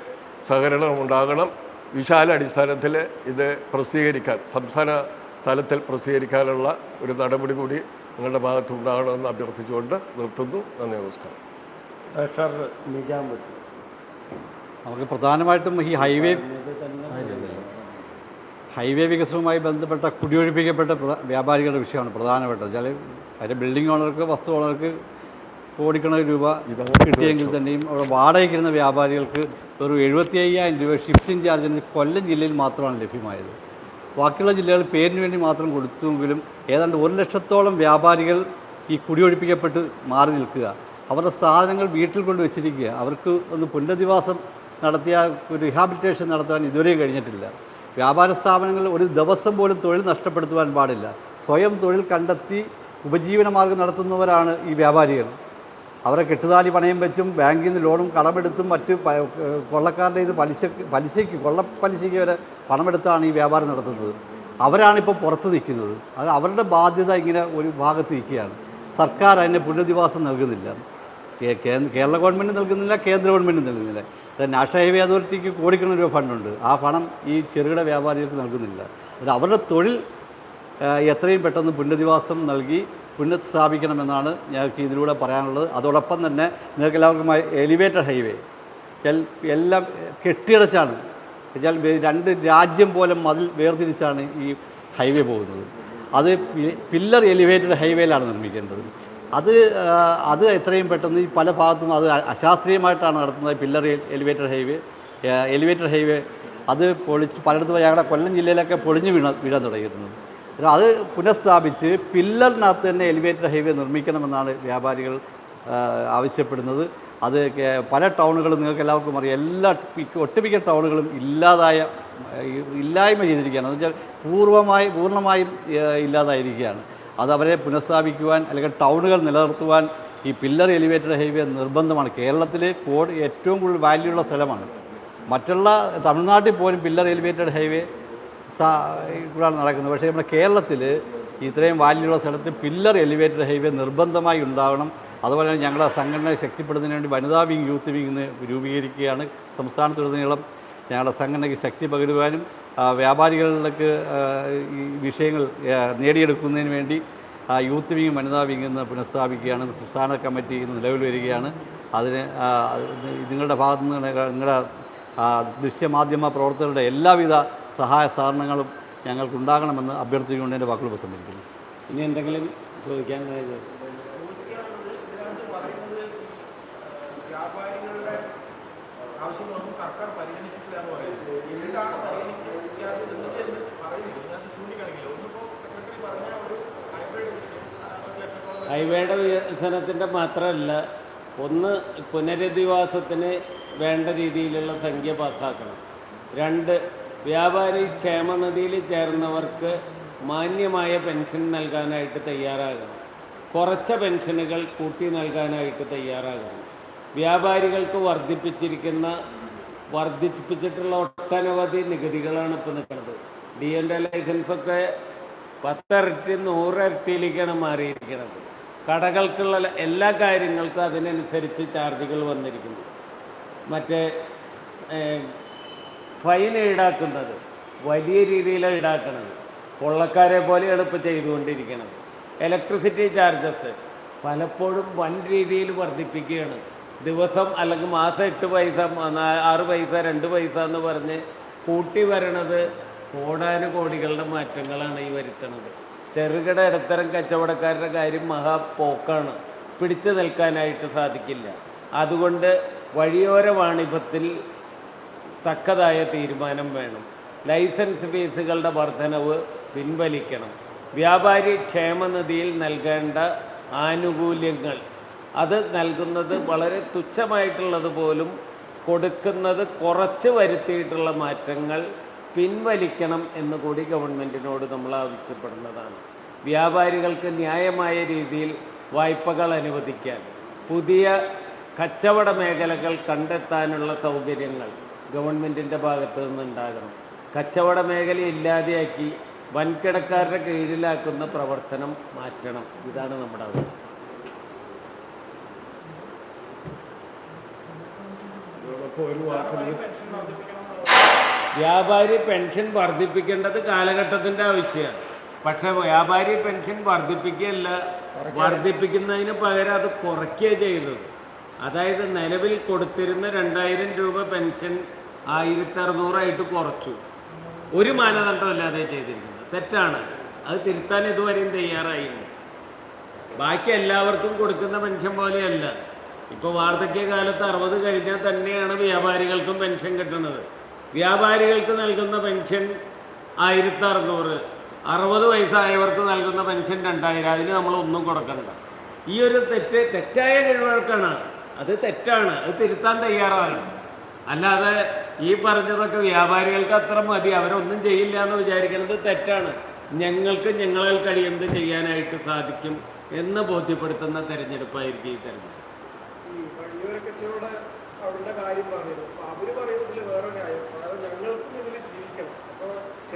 സഹകരണം ഉണ്ടാകണം. വിശാല അടിസ്ഥാനത്തിൽ ഇത് പ്രസിദ്ധീകരിക്കാൻ സംസ്ഥാന തലത്തിൽ പ്രസിദ്ധീകരിക്കാനുള്ള ഒരു നടപടി കൂടി നിങ്ങളുടെ ഭാഗത്തുണ്ടാകണമെന്ന് അഭ്യർത്ഥിച്ചുകൊണ്ട് നിർത്തുന്നു. നന്ദി നമസ്കാരം. നിജാം പറ്റും. നമുക്ക് പ്രധാനമായിട്ടും ഈ ഹൈവേ ഹൈവേ വികസനവുമായി ബന്ധപ്പെട്ട കുടിയൊഴിപ്പിക്കപ്പെട്ട വ്യാപാരികളുടെ വിഷയമാണ് പ്രധാനപ്പെട്ടത്. വെച്ചാൽ അതിന്റെ ബിൽഡിംഗ് ഓണർക്ക് വസ്തു ഓണർക്ക് കോടിക്കണക്കിന് രൂപ കിട്ടിയെങ്കിൽ തന്നെയും അവിടെ വാടകയ്ക്കിരുന്ന വ്യാപാരികൾക്ക് ഒരു എഴുപത്തി അയ്യായിരം രൂപ ഷിഫ്റ്റിംഗ് ചാർജിന് കൊല്ലം ജില്ലയിൽ മാത്രമാണ് ലഭ്യമായത്. ബാക്കിയുള്ള ജില്ലകൾ പേരിന് വേണ്ടി മാത്രം കൊടുത്തുവെങ്കിലും ഏതാണ്ട് ഒരു ലക്ഷത്തോളം വ്യാപാരികൾ ഈ കുടിയൊഴിപ്പിക്കപ്പെട്ട് മാറി നിൽക്കുക. അവരുടെ സാധനങ്ങൾ വീട്ടിൽ കൊണ്ട് വെച്ചിരിക്കുക. അവർക്ക് ഒന്ന് പുനരധിവാസം നടത്തിയ ഒരു റിഹാബിലിറ്റേഷൻ നടത്താൻ ഇതുവരെയും കഴിഞ്ഞിട്ടില്ല. വ്യാപാര സ്ഥാപനങ്ങൾ ഒരു ദിവസം പോലും തൊഴിൽ നഷ്ടപ്പെടുത്തുവാൻ പാടില്ല. സ്വയം തൊഴിൽ കണ്ടെത്തി ഉപജീവനമാർഗം നടത്തുന്നവരാണ് ഈ വ്യാപാരികൾ. അവരെ കെട്ടുതാലി പണയം വെച്ചും ബാങ്കിൽ നിന്ന് ലോണും കടമെടുത്തും മറ്റ് കൊള്ളക്കാരുടെ ഇത് പലിശ പലിശയ്ക്ക് കൊള്ളപ്പലിശയ്ക്ക് വരെ പണമെടുത്താണ് ഈ വ്യാപാരം നടത്തുന്നത്. അവരാണിപ്പോൾ പുറത്ത് നിൽക്കുന്നത്. അത് അവരുടെ ബാധ്യത ഇങ്ങനെ ഒരു ഭാഗത്ത് നിൽക്കുകയാണ്. സർക്കാർ അതിന് പുനരധിവാസം നൽകുന്നില്ല. കേരള ഗവൺമെന്റ് നൽകുന്നില്ല കേന്ദ്ര ഗവൺമെന്റ് നൽകുന്നില്ല. നാഷണൽ ഹൈവേ അതോറിറ്റിക്ക് കോടിക്കണ രൂപ ഫണ്ടുണ്ട്. ആ പണം ഈ ചെറുകിട വ്യാപാരികൾക്ക് നൽകുന്നില്ല. അത് അവരുടെ തൊഴിൽ എത്രയും പെട്ടെന്ന് പുനരധിവാസം നൽകി പുനഃസ്ഥാപിക്കണമെന്നാണ് ഞങ്ങൾക്ക് ഇതിലൂടെ പറയാനുള്ളത്. അതോടൊപ്പം തന്നെ നിങ്ങൾക്ക് എല്ലാവർക്കും എലിവേറ്റഡ് ഹൈവേ എല്ലാം കെട്ടിയടച്ചാണ്. എന്നാൽ രണ്ട് രാജ്യം പോലെ മതിൽ വേർതിരിച്ചാണ് ഈ ഹൈവേ പോകുന്നത്. അത് പില്ലർ എലിവേറ്റഡ് ഹൈവേയിലാണ് നിർമ്മിക്കേണ്ടത്. അത് അത് എത്രയും പെട്ടെന്ന് ഈ പല ഭാഗത്തും അത് അശാസ്ത്രീയമായിട്ടാണ് നടത്തുന്നത്. Pillar elevated highway. Elevated highway അത് പൊളിച്ച് പലയിടത്തും ഞങ്ങളുടെ കൊല്ലം ജില്ലയിലൊക്കെ പൊളിഞ്ഞ് വീണ വീഴാൻ തുടങ്ങിയിരുന്നത് അത് പുനഃസ്ഥാപിച്ച് പില്ലറിനകത്ത് തന്നെ എലിവേറ്റർ ഹൈവേ നിർമ്മിക്കണമെന്നാണ് വ്യാപാരികൾ ആവശ്യപ്പെടുന്നത്. അത് പല ടൗണുകളും നിങ്ങൾക്ക് എല്ലാവർക്കും അറിയാം. എല്ലാ മിക്ക- ഒട്ടുമിക്ക ടൗണുകളും ഇല്ലാതായ ഇല്ലായ്മ ചെയ്തിരിക്കുകയാണ്. എന്ന് വെച്ചാൽ പൂർവമായി പൂർണമായും ഇല്ലാതായിരിക്കുകയാണ്. അത് അവരെ പുനഃസ്ഥാപിക്കുവാൻ അല്ലെങ്കിൽ ടൗണുകൾ നിലനിർത്തുവാൻ ഈ പില്ലർ എലിവേറ്റഡ് ഹൈവേ നിർബന്ധമാണ്. കേരളത്തിലെ കോഡ് ഏറ്റവും കൂടുതൽ വാല്യൂ ഉള്ള സ്ഥലമാണ്. മറ്റുള്ള തമിഴ്നാട്ടിൽ പോലും പില്ലർ എലിവേറ്റഡ് ഹൈവേ കൂടാണ് നടക്കുന്നത്. പക്ഷേ നമ്മുടെ കേരളത്തിൽ ഇത്രയും വാല്യുള്ള സ്ഥലത്ത് പില്ലർ എലിവേറ്റഡ് ഹൈവേ നിർബന്ധമായി ഉണ്ടാവണം. അതുപോലെ തന്നെ ഞങ്ങളുടെ സംഘടനയെ ശക്തിപ്പെടുന്നതിന് വേണ്ടി വനിതാ വിങ് യൂത്ത് വിങ് രൂപീകരിക്കുകയാണ്. സംസ്ഥാനത്തുടനീളം ഞങ്ങളുടെ സംഘടനയ്ക്ക് ശക്തി പകരുവാനും വ്യാപാരികളിലേക്ക് ഈ വിഷയങ്ങൾ നേടിയെടുക്കുന്നതിന് വേണ്ടി യൂത്ത് വിങ് വനിതാ വിങ് എന്ന് പുനഃസ്ഥാപിക്കുകയാണ് സംസ്ഥാന കമ്മിറ്റി നിലവിൽ വരികയാണ്. അതിന് നിങ്ങളുടെ ഭാഗത്തു നിന്ന് നിങ്ങളുടെ ദൃശ്യമാധ്യമ പ്രവർത്തകരുടെ എല്ലാവിധ സഹായ സഹകരണങ്ങളും ഞങ്ങൾക്കുണ്ടാകണമെന്ന് അഭ്യർത്ഥിച്ചുകൊണ്ട് എന്റെ വാക്കുകൾ പ്രസംഗിക്കുന്നു. ഇനി എന്തെങ്കിലും ചോദിക്കാൻ കഴിയുമോ? വ്യാപാരികളുടെ ആവശ്യങ്ങളൊന്നും സർക്കാർ പരിഗണിച്ചിട്ടില്ല എന്ന് പറയുന്നത് എന്താണ് പരിഗണിക്കാത്തത് എന്ന് പറയുന്നത് ഇതിനകത്ത് ചൂണ്ടിക്കാണിക്കില്ല ഒന്നിപ്പോൾ സെക്രട്ടറി പറഞ്ഞ ഒരു ഹൈബ്രിഡ് വിഷയം ആ, ഒരു ലക്ഷത്തോളം ഹൈവേയുടെ വികസനത്തിന്റെ മാത്രമല്ല ഒന്ന് പുനരധിവാസത്തിന് വേണ്ട രീതിയിലുള്ള സംഖ്യ പാസ്സാക്കണം. രണ്ട് വ്യാപാരി ക്ഷേമനിധിയിൽ ചേർന്നവർക്ക് മാന്യമായ പെൻഷൻ നൽകാനായിട്ട് തയ്യാറാകണം. കുറച്ച പെൻഷനുകൾ കൂട്ടി നൽകാനായിട്ട് തയ്യാറാകണം. വ്യാപാരികൾക്ക് വർദ്ധിപ്പിച്ചിരിക്കുന്ന വർദ്ധിപ്പിച്ചിട്ടുള്ള ഒട്ടനവധി നികുതികളാണ് ഇപ്പോൾ നിൽക്കുന്നത്. ഡി എന്റെ ലൈസൻസൊക്കെ പത്തിരട്ടി നൂറിരട്ടിയിലേക്കാണ് മാറിയിരിക്കുന്നത് കടകൾക്കുള്ള എല്ലാ കാര്യങ്ങൾക്കും അതിനനുസരിച്ച് ചാർജുകൾ വന്നിരിക്കുന്നു. മറ്റേ ഫൈൻ ഈടാക്കുന്നത് വലിയ രീതിയിലാണ് ഈടാക്കുന്നത് കൊള്ളക്കാരെ പോലെ എളുപ്പം ചെയ്തുകൊണ്ടിരിക്കുന്നത് ഇലക്ട്രിസിറ്റി ചാർജസ് പലപ്പോഴും വൻ രീതിയിൽ വർദ്ധിപ്പിക്കുകയാണ്. ദിവസം അല്ലെങ്കിൽ മാസം എട്ട് പൈസ ആറ് പൈസ രണ്ട് പൈസ എന്ന് പറഞ്ഞ് കൂട്ടി വരണത് കോടാനുകോടികളുടെ മാറ്റങ്ങളാണ് ഈ വരുത്തുന്നത് ചെറുകിട ഇടത്തരം കച്ചവടക്കാരുടെ കാര്യം മഹാ പോക്കാണ്. പിടിച്ചു നിൽക്കാനായിട്ട് സാധിക്കില്ല. അതുകൊണ്ട് വഴിയോര വാണിഭത്തിൽ തക്കതായ തീരുമാനം വേണം. ലൈസൻസ് ഫീസുകളുടെ വർധനവ് പിൻവലിക്കണം. വ്യാപാരി ക്ഷേമനിധിയിൽ നൽകേണ്ട ആനുകൂല്യങ്ങൾ. അത് നൽകുന്നത് വളരെ തുച്ഛമായിട്ടുള്ളത് പോലും കൊടുക്കുന്നത് കുറച്ച് വരുത്തിയിട്ടുള്ള മാറ്റങ്ങൾ പിൻവലിക്കണം എന്ന് കൂടി ഗവൺമെന്റിനോട് നമ്മൾ ആവശ്യപ്പെടുന്നതാണ്. വ്യാപാരികൾക്ക് ന്യായമായ രീതിയിൽ വായ്പകൾ അനുവദിക്കാൻ പുതിയ കച്ചവട മേഖലകൾ കണ്ടെത്താനുള്ള സൗകര്യങ്ങൾ ഗവൺമെന്റിന്റെ ഭാഗത്തു നിന്നുണ്ടാകണം. കച്ചവട മേഖല ഇല്ലാതെയാക്കി വൻകിടക്കാരുടെ കീഴിലാക്കുന്ന പ്രവർത്തനം മാറ്റണം. ഇതാണ് നമ്മുടെ ആവശ്യം. ഒരു എന്നുള്ള വ്യാപാരി പെൻഷൻ വർദ്ധിപ്പിക്കേണ്ടത് കാലഘട്ടത്തിന്റെ ആവശ്യമാണ്. പക്ഷെ വ്യാപാരി പെൻഷൻ വർദ്ധിപ്പിക്കുകയല്ല വർദ്ധിപ്പിക്കുന്നതിന് പകരം അത് കുറയ്ക്കുകയാണ് ചെയ്യുന്നത്. അതായത് നിലവിൽ കൊടുത്തിരുന്ന രണ്ടായിരം രൂപ പെൻഷൻ ആയിരത്തി അറുന്നൂറായിട്ട് കുറച്ചു. ഒരു മാനദണ്ഡമല്ലാതെ ചെയ്തിരിക്കുന്നത്. തെറ്റാണ്. അത് തിരുത്താൻ ഇതുവരെയും തയ്യാറായില്ല. ബാക്കി എല്ലാവർക്കും കൊടുക്കുന്ന പെൻഷൻ പോലെയല്ല. ഇപ്പോൾ വാർദ്ധക്യകാലത്ത് അറുപത് കഴിഞ്ഞാൽ തന്നെയാണ് വ്യാപാരികൾക്കും പെൻഷൻ കിട്ടുന്നത്. വ്യാപാരികൾക്ക് നൽകുന്ന പെൻഷൻ ആയിരത്തി അറുന്നൂറ് അറുപത് വയസ്സായവർക്ക് നൽകുന്ന പെൻഷൻ രണ്ടായിരം അതിന് നമ്മൾ ഒന്നും കൊടുക്കണ്ട. ഈ ഒരു തെറ്റ് തെറ്റായ കഴിവഴക്കാണ് അത് തെറ്റാണ്. അത് തിരുത്താൻ തയ്യാറാണ്. അല്ലാതെ ഈ പറഞ്ഞതൊക്കെ വ്യാപാരികൾക്ക് അത്ര മതി. അവരൊന്നും ചെയ്യില്ല എന്ന് വിചാരിക്കുന്നത് തെറ്റാണ്. ഞങ്ങൾക്ക് ഞങ്ങളാൽ കഴിയുന്നത് ചെയ്യാനായിട്ട് സാധിക്കും എന്ന് ബോധ്യപ്പെടുത്തുന്ന തെരഞ്ഞെടുപ്പായിരിക്കും ഈ തെരഞ്ഞെടുപ്പ്. ഈ അവരുടെ കാര്യം അപ്പോൾ അവർ പറയുന്നതിൽ വേറെ ന്യായം അതായത് ഞങ്ങൾക്കും ഇതിൽ ജീവിക്കണം അപ്പോൾ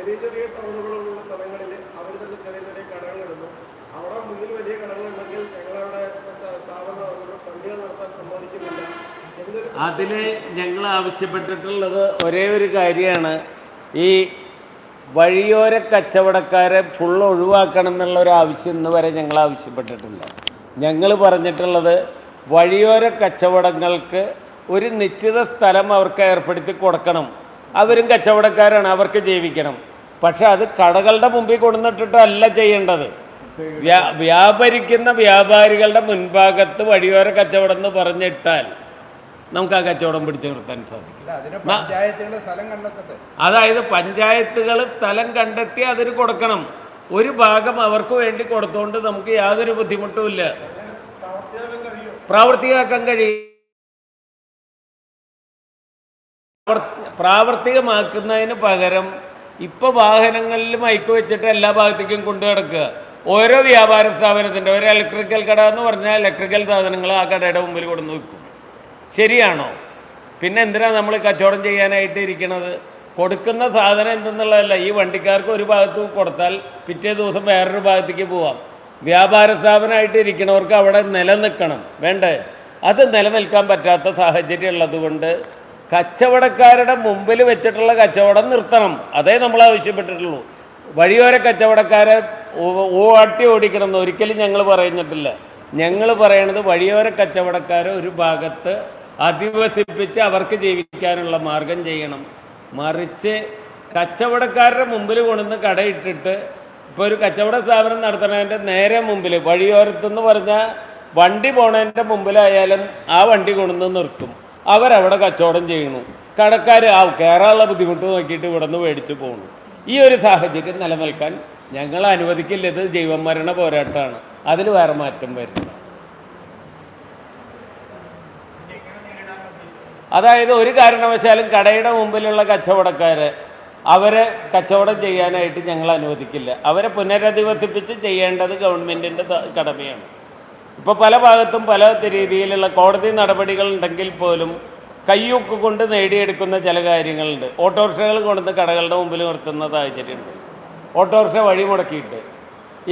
ചെറിയ ചെറിയ ടൗണുകളുള്ള സ്ഥലങ്ങളിൽ അവർ തന്നെ ചെറിയ ചെറിയ കടകളിടുന്നു അവിടെ മുന്നിൽ വലിയ കടകളുണ്ടെങ്കിൽ ഞങ്ങളവിടെ സ്ഥാ- സ്ഥാപനം പണ്ടികൾ നടത്താൻ സമ്മതിക്കുന്നില്ല അതിൽ ഞങ്ങൾ ആവശ്യപ്പെട്ടിട്ടുള്ളത് ഒരേ ഒരു കാര്യമാണ്. ഈ വഴിയോര കച്ചവടക്കാരെ ഫുൾ ഒഴിവാക്കണം എന്നുള്ള ഒരു ആവശ്യം ഇന്ന് വരെ ഞങ്ങൾ ആവശ്യപ്പെട്ടിട്ടില്ല. ഞങ്ങൾ പറഞ്ഞിട്ടുള്ളത് വഴിയോര കച്ചവടങ്ങൾക്ക് ഒരു നിശ്ചിത സ്ഥലം അവർക്ക് ഏർപ്പെടുത്തി കൊടുക്കണം. അവരും കച്ചവടക്കാരാണ് അവർക്ക് ജീവിക്കണം. പക്ഷെ അത് കടകളുടെ മുമ്പിൽ കൊണ്ടുവന്നിട്ടിട്ടല്ല ചെയ്യേണ്ടത്. വ്യാ വ്യാപരിക്കുന്ന വ്യാപാരികളുടെ മുൻഭാഗത്ത് വഴിയോര കച്ചവടം എന്ന് പറഞ്ഞിട്ടാൽ നമുക്ക് ആ കച്ചവടം പിടിച്ചു നിർത്താൻ സാധിക്കും. അതായത് പഞ്ചായത്തുകൾ സ്ഥലം കണ്ടെത്തി അതിന് കൊടുക്കണം. ഒരു ഭാഗം അവർക്ക് വേണ്ടി കൊടുത്തുകൊണ്ട് നമുക്ക് യാതൊരു ബുദ്ധിമുട്ടുമില്ല പ്രാവർത്തികമാക്കാൻ കഴിയും. പ്രാവർത്തികമാക്കുന്നതിന് പകരം ഇപ്പോൾ വാഹനങ്ങളിൽ മൈക്ക് വെച്ചിട്ട് എല്ലാ ഭാഗത്തേക്കും കൊണ്ടു കിടക്കുക ഓരോ വ്യാപാര സ്ഥാപനത്തിന്റെ ഒരു ഇലക്ട്രിക്കൽ കട എന്ന് പറഞ്ഞാൽ ഇലക്ട്രിക്കൽ സാധനങ്ങൾ ആ കടയുടെ മുമ്പിൽ കൊണ്ടു വെക്കും. ശരിയാണോ? പിന്നെ എന്തിനാണ് നമ്മൾ കച്ചവടം ചെയ്യാനായിട്ട് ഇരിക്കണത്? കൊടുക്കുന്ന സാധനം എന്തെന്നുള്ളതല്ല ഈ വണ്ടിക്കാർക്ക് ഒരു ഭാഗത്ത് കൊടുത്താൽ പിറ്റേ ദിവസം വേറൊരു ഭാഗത്തേക്ക് പോവാം. വ്യാപാര സ്ഥാപനമായിട്ട് ഇരിക്കണവർക്ക് അവിടെ നിലനിൽക്കണം. വേണ്ടേ? അത് നിലനിൽക്കാൻ പറ്റാത്ത സാഹചര്യം ഉള്ളതുകൊണ്ട് കച്ചവടക്കാരുടെ മുമ്പിൽ വെച്ചിട്ടുള്ള കച്ചവടം നിർത്തണം. അതേ നമ്മൾ ആവശ്യപ്പെട്ടിട്ടുള്ളൂ. വഴിയോര കച്ചവടക്കാരെ ഓട്ടി ഓടിക്കണം എന്ന് ഒരിക്കലും ഞങ്ങൾ പറയുന്നിട്ടില്ല ഞങ്ങൾ പറയണത് വഴിയോര കച്ചവടക്കാരെ ഒരു ഭാഗത്ത് അധിവസിപ്പിച്ച് അവർക്ക് ജീവിക്കാനുള്ള മാർഗം ചെയ്യണം. മറിച്ച് കച്ചവടക്കാരുടെ മുമ്പിൽ കൊണ്ടുവന്ന് കടയിട്ടിട്ട് ഇപ്പോൾ ഒരു കച്ചവട സ്ഥാപനം നടത്തണതിന്റെ നേരെ മുമ്പിൽ വഴിയോരത്തെന്ന് പറഞ്ഞാൽ വണ്ടി പോണതിന്റെ മുമ്പിലായാലും ആ വണ്ടി കൊണ്ടുവന്ന് നിർത്തും. അവരവിടെ കച്ചവടം ചെയ്യണു കടക്കാർ ആ കയറാനുള്ള ബുദ്ധിമുട്ട് നോക്കിയിട്ട് ഇവിടെ നിന്ന് മേടിച്ച് പോകുന്നു ഈ ഒരു സാഹചര്യം നിലനിൽക്കാൻ ഞങ്ങൾ അനുവദിക്കില്ലത് ജൈവമരണ പോരാട്ടമാണ്. അതിൽ വേറെ മാറ്റം വരുന്നു അതായത് ഒരു കാരണവശാലും കടയുടെ മുമ്പിലുള്ള കച്ചവടക്കാരെ അവരെ കച്ചവടം ചെയ്യാനായിട്ട് ഞങ്ങൾ അനുവദിക്കില്ല. അവരെ പുനരധിവസിപ്പിച്ച് ചെയ്യേണ്ടത് ഗവൺമെന്റിന്റെ കടമയാണ്. ഇപ്പോൾ പല ഭാഗത്തും പല രീതിയിലുള്ള കോടതി നടപടികൾ ഉണ്ടെങ്കിൽ പോലും കയ്യൊക്കെ കൊണ്ട് നേടിയെടുക്കുന്ന ചില കാര്യങ്ങളുണ്ട്. ഓട്ടോറിക്ഷകൾ കൊണ്ട് കടകളുടെ മുമ്പിൽ നിർത്തുന്ന സാഹചര്യമുണ്ട്. ഓട്ടോറിക്ഷ വഴി മുടക്കിയിട്ട്.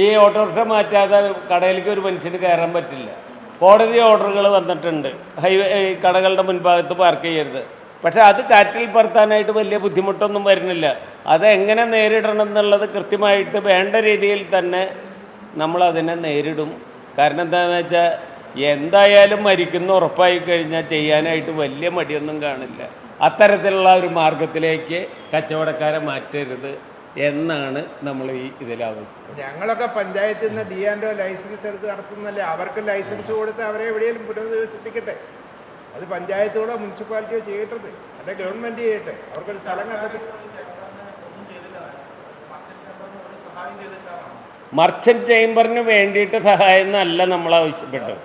ഈ ഓട്ടോറിക്ഷ മാറ്റാതെ കടയിലേക്ക് ഒരു മനുഷ്യന് കയറാൻ പറ്റില്ല. കോടതി ഓർഡറുകൾ വന്നിട്ടുണ്ട്. ഹൈവേ കടകളുടെ മുൻഭാഗത്ത് പാർക്ക് ചെയ്യരുത്. പക്ഷേ അത് കാറ്റിൽ പറത്താനായിട്ട് വലിയ ബുദ്ധിമുട്ടൊന്നും വരുന്നില്ല. അത് എങ്ങനെ നേരിടണം എന്നുള്ളത് കൃത്യമായിട്ട് വേണ്ട രീതിയിൽ തന്നെ നമ്മളതിനെ നേരിടും. കാരണം എന്താണെന്ന് വെച്ചാൽ എന്തായാലും മരിക്കുന്ന ഉറപ്പായി കഴിഞ്ഞാൽ ചെയ്യാനായിട്ട് വലിയ മടിയൊന്നും കാണില്ല. അത്തരത്തിലുള്ള ഒരു മാർഗത്തിലേക്ക് കച്ചവടക്കാരെ മാറ്റരുത് എന്നാണ് നമ്മൾ ഈ ഇതിലാവശ്യം ഞങ്ങളൊക്കെ പഞ്ചായത്തിൽ നിന്ന് ഡി ആൻഡ് ലൈസൻസ് എടുത്ത് നടത്തുന്നല്ലേ അവർക്ക് ലൈസൻസ് കൊടുത്ത് അവരെ എവിടെയെങ്കിലും പുനരധിവസിപ്പിക്കട്ടെ അത് പഞ്ചായത്തുകളോ മുനിസിപ്പാലിറ്റിയോ ചെയ്യട്ടത്. അല്ലെ ഗവൺമെന്റ് ചെയ്യട്ടെ. അവർക്കൊരു സ്ഥലം കണ്ടെത്തി ഒന്നും ചെയ്തില്ല. മർച്ചന്റ് ചേംബറിന് വേണ്ടിയിട്ട് സഹായം എന്നല്ല നമ്മൾ ആവശ്യപ്പെട്ടത്.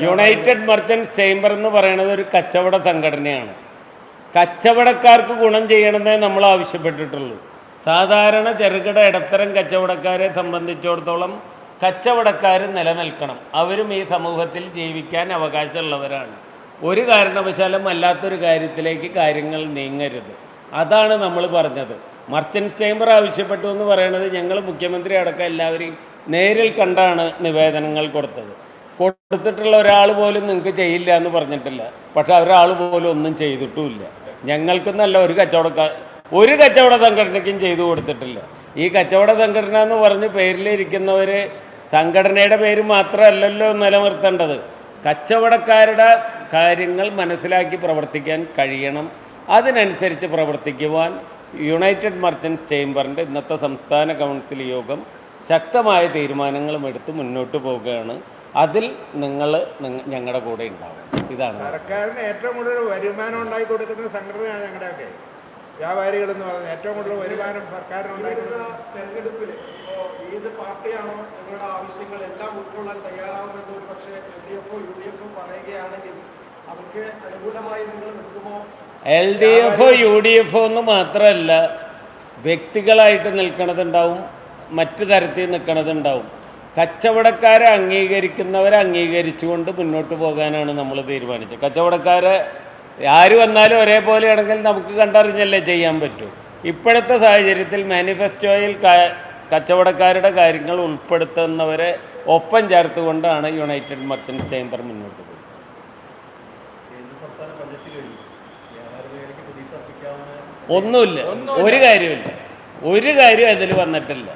യുണൈറ്റഡ് മർച്ചന്റ് ചേംബർ എന്ന് പറയുന്നത് ഒരു കച്ചവട സംഘടനയാണ്. കച്ചവടക്കാർക്ക് ഗുണം ചെയ്യണമെന്നേ നമ്മൾ ആവശ്യപ്പെട്ടിട്ടുള്ളൂ. സാധാരണ ചെറുകിട ഇടത്തരം കച്ചവടക്കാരെ സംബന്ധിച്ചിടത്തോളം കച്ചവടക്കാർ നിലനിൽക്കണം. അവരും ഈ സമൂഹത്തിൽ ജീവിക്കാൻ അവകാശമുള്ളവരാണ്. ഒരു കാരണവശാലും അല്ലാത്തൊരു കാര്യത്തിലേക്ക് കാര്യങ്ങൾ നീങ്ങരുത്. അതാണ് നമ്മൾ പറഞ്ഞത്. മർച്ചൻസ് ചേംബർ ആവശ്യപ്പെട്ടു എന്ന് പറയുന്നത് ഞങ്ങൾ മുഖ്യമന്ത്രി അടക്കം എല്ലാവരെയും നേരിൽ കണ്ടാണ് നിവേദനങ്ങൾ കൊടുത്തത്. കൊടുത്തിട്ടുള്ള ഒരാൾ പോലും നിങ്ങൾക്ക് ചെയ്യില്ല എന്ന് പറഞ്ഞിട്ടില്ല. പക്ഷെ ഒരാൾ പോലും ഒന്നും ചെയ്തിട്ടുമില്ല. ഞങ്ങൾക്കെന്നല്ല ഒരു കച്ചവട ഒരു കച്ചവട സംഘടനയ്ക്കും ചെയ്തു കൊടുത്തിട്ടില്ല. ഈ കച്ചവട സംഘടന എന്ന് പറഞ്ഞ് പേരിലിരിക്കുന്നവർ സംഘടനയുടെ പേര് മാത്രമല്ലല്ലോ നിലനിർത്തേണ്ടത്. കച്ചവടക്കാരുടെ കാര്യങ്ങൾ മനസ്സിലാക്കി പ്രവർത്തിക്കാൻ കഴിയണം. അതിനനുസരിച്ച് പ്രവർത്തിക്കുവാൻ യുണൈറ്റഡ് മർച്ചൻസ് ചേംബറിന്റെ ഇന്നത്തെ സംസ്ഥാന കൗൺസിൽ യോഗം ശക്തമായ തീരുമാനങ്ങളും എടുത്ത് മുന്നോട്ട് പോവുകയാണ്. അതിൽ നിങ്ങൾ ഞങ്ങളുടെ കൂടെ ഉണ്ടാവും. ഇതാണ്. സർക്കാരിന് ഏറ്റവും കൂടുതൽ വരുമാനം ഉണ്ടായി കൊടുക്കുന്ന സംഘടനയാണ് ഞങ്ങളുടെയൊക്കെ. വ്യാപാരികൾ എന്ന് പറയുന്നത് ഏറ്റവും കൂടുതൽ വരുമാനം സർക്കാരിന് തെരഞ്ഞെടുപ്പിൽ ഏത് പാർട്ടിയാണോ നിങ്ങളുടെ ആവശ്യങ്ങൾ എല്ലാം ഉൾക്കൊള്ളാൻ തയ്യാറാവുമെന്ന് ഒരു പക്ഷേ എൽ ഡി എഫോ യു ഡി എഫോ പറയുകയാണെങ്കിൽ അവർക്ക് അനുകൂലമായി നിങ്ങൾ നിൽക്കുമോ? എൽ ഡി എഫോ യു ഡി എഫോ എന്ന് മാത്രമല്ല വ്യക്തികളായിട്ട് നിൽക്കണതുണ്ടാവും മറ്റു തരത്തിൽ നിൽക്കണതുണ്ടാവും. കച്ചവടക്കാരെ അംഗീകരിക്കുന്നവരെ അംഗീകരിച്ചുകൊണ്ട് മുന്നോട്ട് പോകാനാണ് നമ്മൾ തീരുമാനിച്ചത്. കച്ചവടക്കാരെ ആര് വന്നാലും ഒരേപോലെയാണെങ്കിൽ നമുക്ക് കണ്ടറിഞ്ഞല്ലേ ചെയ്യാൻ പറ്റൂ. ഇപ്പോഴത്തെ സാഹചര്യത്തിൽ മാനിഫെസ്റ്റോയിൽ കച്ചവടക്കാരുടെ കാര്യങ്ങൾ ഉൾപ്പെടുത്തുന്നവരെ ഒപ്പം ചേർത്തുകൊണ്ടാണ് യുണൈറ്റഡ് മർച്ചൻസ് ചേംബർ മുന്നോട്ട് ഒന്നുമില്ല. ഒരു കാര്യമില്ല ഒരു കാര്യം അതിൽ വന്നിട്ടില്ല.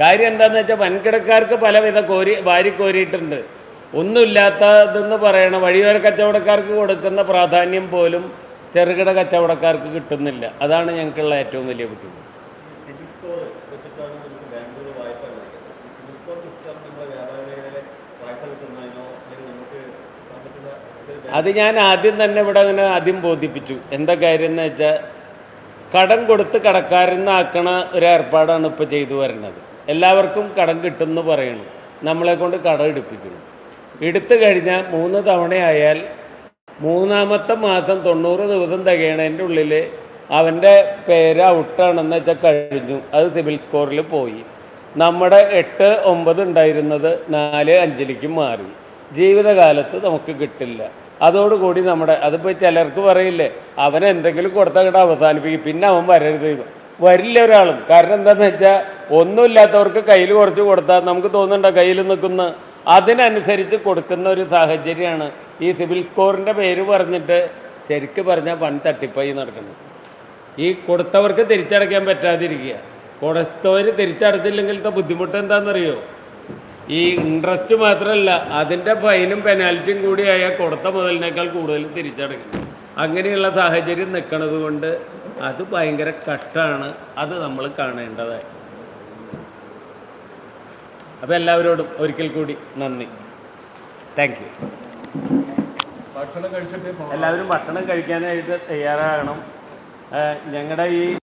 കാര്യം എന്താന്ന് വെച്ചാൽ വൻകിടക്കാർക്ക് പലവിധ കോരി വാരി കോരിയിട്ടുണ്ട്. ഒന്നുമില്ലാത്തതെന്ന് പറയണ വഴിയോര കച്ചവടക്കാർക്ക് കൊടുക്കുന്ന പ്രാധാന്യം പോലും ചെറുകിട കച്ചവടക്കാർക്ക് കിട്ടുന്നില്ല. അതാണ് ഞങ്ങൾക്കുള്ള ഏറ്റവും വലിയ ബുദ്ധിമുട്ട്. അത് ഞാൻ ആദ്യം തന്നെ ഇവിടെ അങ്ങനെ ആദ്യം ബോധിപ്പിച്ചു. എന്താ കാര്യം എന്ന് വെച്ചാൽ കടം കൊടുത്ത് കടക്കാരനാക്കണ ഒരു ഏർപ്പാടാണ് ഇപ്പോൾ ചെയ്തു വരുന്നത്. എല്ലാവർക്കും കടം കിട്ടുമെന്ന് പറയണം. നമ്മളെ കൊണ്ട് കടം എടുപ്പിക്കുന്നു. എടുത്തു കഴിഞ്ഞാൽ മൂന്ന് തവണയായാൽ മൂന്നാമത്തെ മാസം തൊണ്ണൂറ് ദിവസം തികയണതിന്റെ ഉള്ളിൽ അവന്റെ പേര് ഔട്ടാണെന്ന് വെച്ചാൽ കഴിഞ്ഞു. അത് സിവിൽ സ്കോറിൽ പോയി. നമ്മുടെ എട്ട് ഒമ്പത് ഉണ്ടായിരുന്നത് നാല് അഞ്ചിലേക്ക് മാറി. ജീവിതകാലത്ത് നമുക്ക് കിട്ടില്ല. അതോടുകൂടി നമ്മുടെ അതിപ്പോൾ ചിലർക്ക് പറയില്ലേ അവൻ എന്തെങ്കിലും കൊടുത്തങ്ങോട്ട് അവസാനിപ്പിക്കും. പിന്നെ അവൻ വരരുത്. വരില്ല ഒരാളും. കാരണം എന്താണെന്ന് വെച്ചാൽ ഒന്നുമില്ലാത്തവർക്ക് കയ്യിൽ കുറച്ച് കൊടുത്താൽ നമുക്ക് തോന്നുന്നുണ്ടോ കയ്യിൽ നിൽക്കുന്ന? അതിനനുസരിച്ച് കൊടുക്കുന്ന ഒരു സാഹചര്യമാണ്. ഈ സിവിൽ സ്കോറിന്റെ പേര് പറഞ്ഞിട്ട് ശരിക്ക് പറഞ്ഞാൽ പണി തട്ടിപ്പായി നടക്കുന്നത്. ഈ കൊടുത്തവർക്ക് തിരിച്ചടയ്ക്കാൻ പറ്റാതിരിക്കുക. കൊടുത്തവർ തിരിച്ചടച്ചില്ലെങ്കിലത്തെ ബുദ്ധിമുട്ട് എന്താണെന്നറിയോ ഈ ഇൻട്രസ്റ്റ് മാത്രമല്ല അതിന്റെ ഫൈനും പെനാൽറ്റിയും കൂടി ആയാൽ കൊടുത്ത മുതലിനേക്കാൾ കൂടുതൽ തിരിച്ചടക്കണം അങ്ങനെയുള്ള സാഹചര്യം നിൽക്കുന്നത് കൊണ്ട് അത് ഭയങ്കര കഷ്ടമാണ് അത് നമ്മൾ കാണേണ്ടതായി. അപ്പോൾ എല്ലാവരോടും ഒരിക്കൽ കൂടി നന്ദി. താങ്ക് യു ഭക്ഷണം കഴിച്ചിട്ട് എല്ലാവരും ഭക്ഷണം കഴിക്കാനായിട്ട് തയ്യാറാകണം. ഞങ്ങളുടെ ഈ